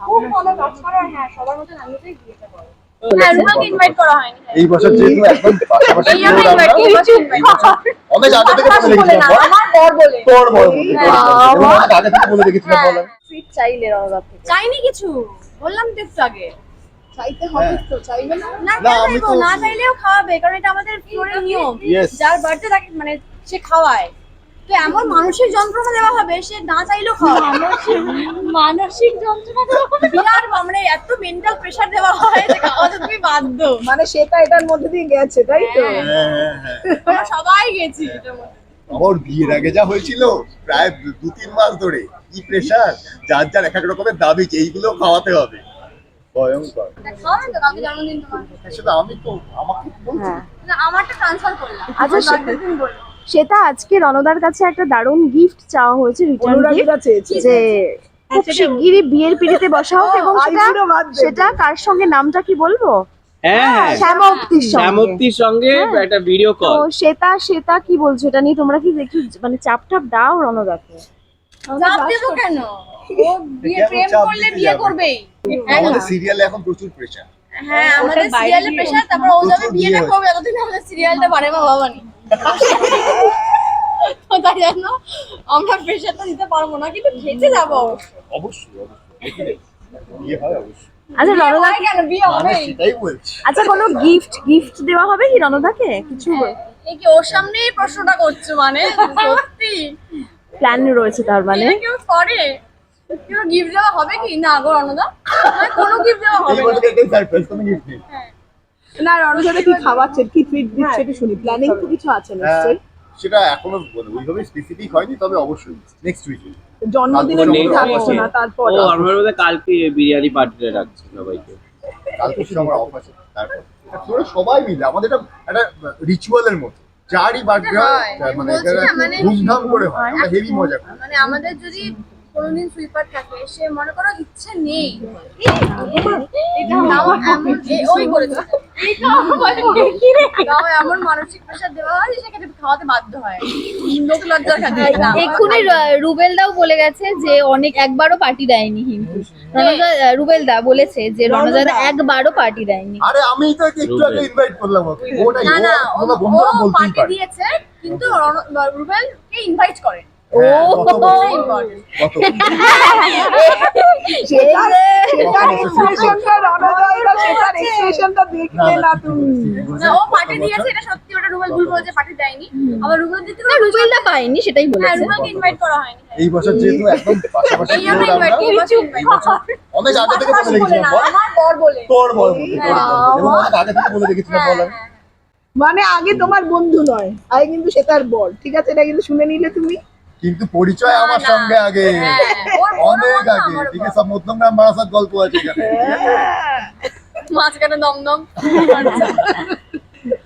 খুব ভালো কাজ করে হ্যাঁ সবার মতন আমিও বিয়েটা করো হ্যাঁ এই বছর যেহেতু একদম পাশাপাশি। অনেক আগে থেকে বলে রেখেছিলাম তোর বড় অনেক আগে থেকে বলে রেখেছিলাম বল সুইট চাইলে রণদার চাইনি কিছু বললাম তো একটু আগে। চাইতে হবে তো চাইবে না? না না, কেন আমি তো- না চাইলেও খাওয়াবে কারণ এটা আমাদের ফ্লোরের নিয়ম। যার বার্থডে তাকে মানে সে খাওয়ায়। তো এমন মানসিক যন্ত্রণা দেওয়া হবে সে না চাইলেও খাওয়াবে মানসিক যন্ত্রণা বিরাট মানে এত মেন্টাল প্রেসার দেওয়া হয় যে খাওয়াতে তুমি বাধ্য। মানে সেটা এটার মধ্যে দিয়ে গেছে তাই তো? হ্যাঁ। হ্যাঁ, হ্যাঁ। আমরা সবাই গেছি। আমার বিয়ের আগে যা হয়েছিল প্রায় দু- দু তিন মাস ধরে কি প্রেশার যার যার এক এক রকমের দাবি এইগুলো খাওয়াতে হবে। ভয়ঙ্কর। তা তো আমি তো আমাকে আমারটা ট্রান্সফার করলাম। আচ্ছা, সেটা আজকে রণদার কাছে একটা দারুণ গিফট চাওয়া হয়েছে রিটার্ন গিফট যে খুব শিগগিরই বিয়ের পিড়িতে বসা হোক এবং সেটা। সেটা কার সঙ্গে নামটা কি বলব? হ্যাঁ হ্যাঁ। সঙ্গে। হ্যাঁ। একটা ভিডিও কল সেটা সেটা কি বলছো এটা নিয়ে? তোমরা কি একটু মানে চাপ টাপ দাও রণদাকে। চাপ দেবো কেন? ও বিয়ে প্রেম করলে বিয়ে করবেই। আমাদের সিরিয়ালে এখন প্রচুর প্রেশার হ্যাঁ আমাদের সিরিয়ালের প্রেশার তারপর ও যাবে বিয়েটা করবে যতদিন আমাদের সিরিয়ালটা বাড়ে মা বাবানি তো তাই জন্য আমরা প্রেশারটা দিতে পারব না কিন্তু খেতে যাব অবশ্যই। অবশ্যই বিয়ে হয় অবশ্যই। আচ্ছা রণদা কেন? বিয়ে মানে সেটাই বলছি। আচ্ছা কোনো গিফট গিফট দেওয়া হবে কি রণদাকে? কিছু এই কি ওর সামনেই প্রশ্নটা করছ মানে? সত্যি? প্ল্যান রয়েছে তার মানে। কেউ করে? কেউ গিফট দেওয়া হবে কি? না গো রণদা। মানে কোনো গিফট দেওয়া হবে না। সারপ্রাইজ তুমি গিফট নেই। না রণজাদা কি খাওয়াচ্ছেন? কি ট্রিট দিচ্ছে একটু শুনি প্ল্যানিং তো কিছু আছে হ্যাঁ, নিশ্চয়ই। সেটা এখনও ওইভাবে স্পেসিফিক হয়নি তবে অবশ্যই নেক্সট উইকে জন্মদিনে তারপর তুমি next থাকছো না তারপর। ও আমার মধ্যে কালকে বিরিয়ানি পার্টিতে রাখছি সবাইকে। কালকে শুধু অফ আছে তারপর। পুরো সবাই মিলে আমাদের এটা একটা রিচুয়ালের মতো। যারই বার্থডে হয়। মানে মানে- ধুমধাম করে হয় আমরা হেভি মজা করি। মানে আমাদের যদি কোনোদিন সুইপার থাকে সে মনে করো ইচ্ছে নেই। ওই করেছে এমন মানসিক প্রেশার দেওয়া হয় সেখানে খাওয়াতে বাধ্য হয়। লোক লজ্জার এক্ষুনি র- রুবেলদাও বলে গেছে যে অনেক একবারও পার্টি দেয়নি কিন্তু রণজা রুবেলদা বলেছে যে রণজাদা একবারও পার্টি দেয়নি। আরে আমি তো একটু আগে ইনভাইট করলাম ওকে। না না ও পার্টি দিয়েছে কিন্তু ইনভাইট করে। হ্যাঁ, সেটার এক্সপ্রেশনটা দেখলে না তুমি। না ও পার্টি দিয়েছে এটা সত্যি ওটা রুবেল ভুল বলেছে পার্টি দেয়নি। আবার রুবেল দিতে না রুবেলদা পায়নি সেটাই হ্যাঁ বলেছে। রুবেলকে ইনভাইট করা হয়নি এই বছর যেহেতু একদম পাশাপাশি এই আমরা ইনভাইট এই বছর অনেক আগে থেকে বলে রেখেছিলাম না, আমার বর বলে। তোর তোর বল। অনেক আগে থেকে বলে রেখেছিলাম বল। মানে আগে তোমার বন্ধু নয় আগে কিন্তু সেটার বল ঠিক আছে? এটা কিন্তু শুনে নিলে তুমি। কিন্তু পরিচয় আমার না। সঙ্গে আগে। হ্যাঁ, অনেক আগে ঠিক আছে? সব মধ্যমগ্রাম বারাসাত গল্প আছে এখানে। মাঝখানে Dumdum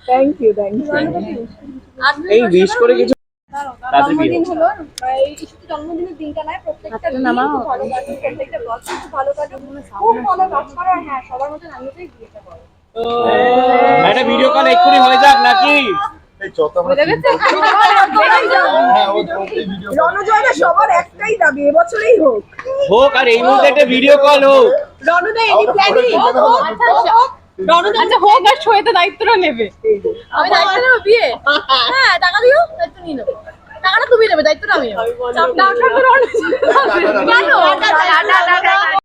thank you thank you এই বিশ করে কিছু জন্মদিন হলো শুধু জন্মদিনের দিনটা নয় প্রত্যেকটা দিন খুব ভালো কাটুক প্রত্যেকটা বছর খুব ভালো কাটুক খুব ভালো কাজ করে আর হ্যাঁ সবার মতন আমিও চাই বিয়েটা করো। একটা ভিডিও কল এক্ষুনি হয়ে যাক নাকি? হ্যাঁ রণজয়দা সবার একটাই দাবি এবছরেই হোক। হোক আর এই মুহূর্তে একটা ভিডিও কল হোক। রণদা এনি প্ল্যানিং আচ্ছা হোক আর শোয়েতে দায়িত্বটা নেবে। আমি দায়িত্ব নেব বিয়ে? হ্যাঁ টাকা দিও দায়িত্ব নিয়ে নেব। টাকাটা তুমি নেবে দায়িত্বটা আমি নেব।